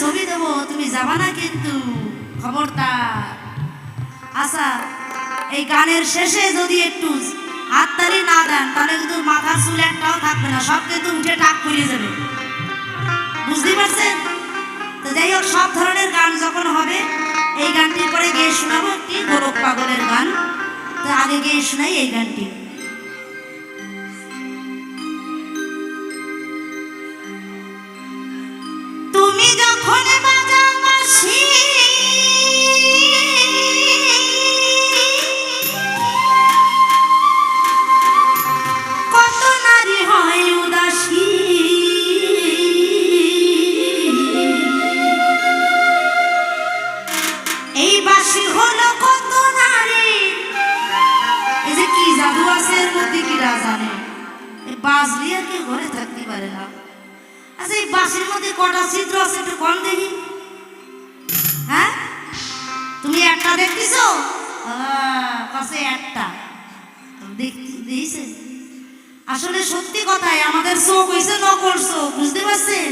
ছবি দেবো, তুমি যাবা কিন্তু, খবরদার। আচ্ছা এই গানের শেষে যদি একটু হাততালি না দেন, তাহলে কিন্তু মাথার চুল একটাও থাকবে না সব কিন্তু উঠে টাক পড়ে যাবে বুঝতে পারছেন? তো যাই হোক, সব ধরনের গান যখন হবে, এই গানটির পরে গিয়ে শোনাবো একটি গোরখ পাগলের গান। তো আগে গিয়ে শোনাই এই গানটি। কি এর মধ্যে কি জানে বাজলি আর কেউ ঘরে থাকতে পারে না? আচ্ছা এই বাসের মধ্যে কটা ছিদ্র আছে একটু কম দেখি। হ্যাঁ? তুমি একটা দেখতেছো? কাছে একটা। দেখতে দিয়েছে আসলে সত্যি কথাই আমাদের চোখ হয়েছে নকল চোখ, বুঝতে পারছেন?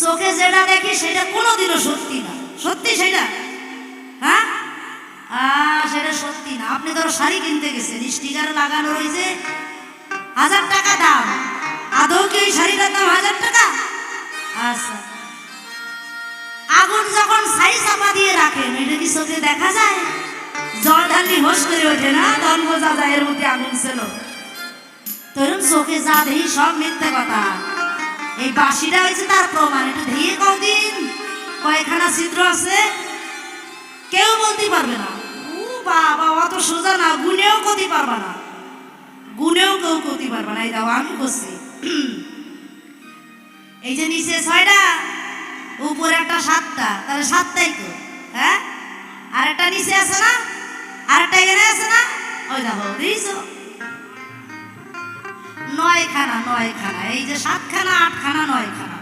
চোখে যেটা দেখি সেটা কোনোদিনও সত্যি না। সত্যি সেটা? হ্যাঁ? আহ, সেটা সত্যি না। আপনি ধরো শাড়ি কিনতে গেছেন। স্টিকার লাগানো রয়েছে। হাজার টাকা দাম। আদৌ কি ওই শাড়িটার দাম হাজার টাকা? আচ্ছা। আগুন যখন সাই চাপা দিয়ে রাখেন এটা কি চোখে দেখা যায়? জল ঢালি হোস করে ওঠে না? তখন বোঝা যায় এর মধ্যে আগুন ছিল। তরুণ চোখে যা দেখি সব মিথ্যে কথা। এই বাসিটা হয়েছে তার প্রমাণ। একটু ধেয়ে কদিন? কয়খানা ছিদ্র আছে। কেউ বলতে পারবে না। বাবা অত সোজা না গুনেও করতে পারবে না। গুনেও কেউ করতে পারবে না, এই দাও আমি করছি। এই যে নিচে ছয়টা, উপরে একটা সাতটা, তাহলে সাতটাই তো হ্যাঁ? আর একটা নিচে আছে না, আর একটা এখানে আছে না, ওই দেখো দিয়েছ নয় খানা নয় খানা এই যে সাতখানা, আটখানা নয় খানা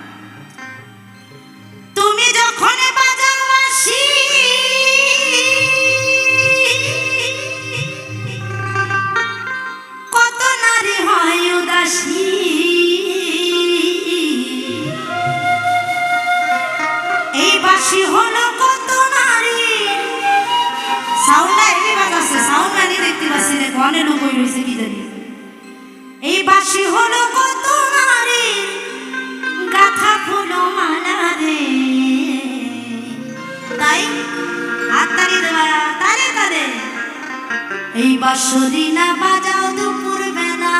এই বাঁশুরি না বাজাও দুপুর বেলা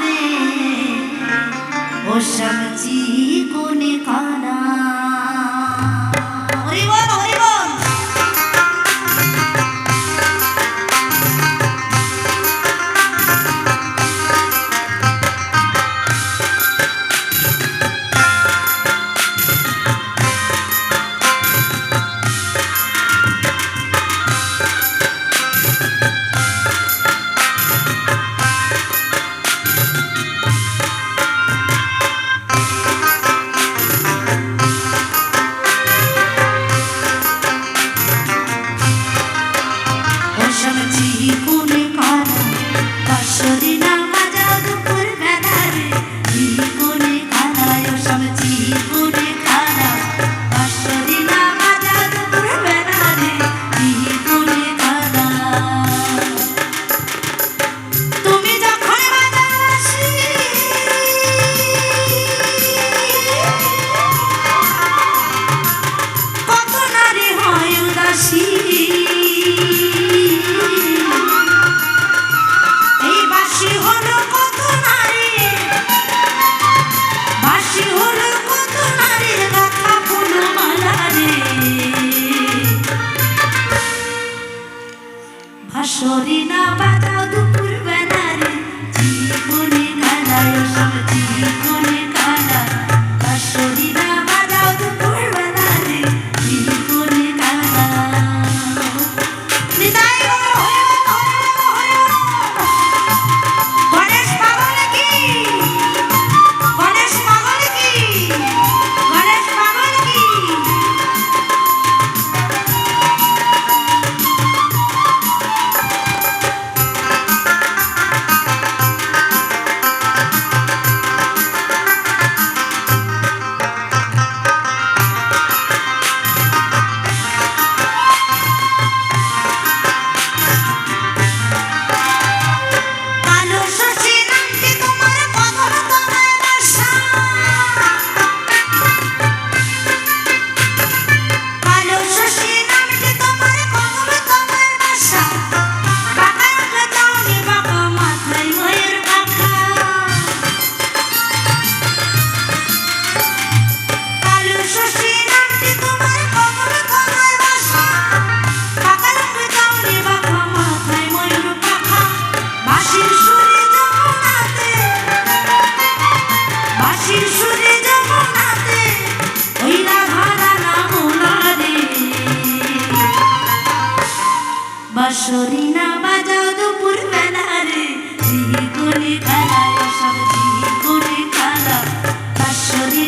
রে ও সবজি বাঁশরি না বাজাও দুপুর বেলা রে। জিহি করে খেলা এসব জিহি করে খেলা বাঁশরি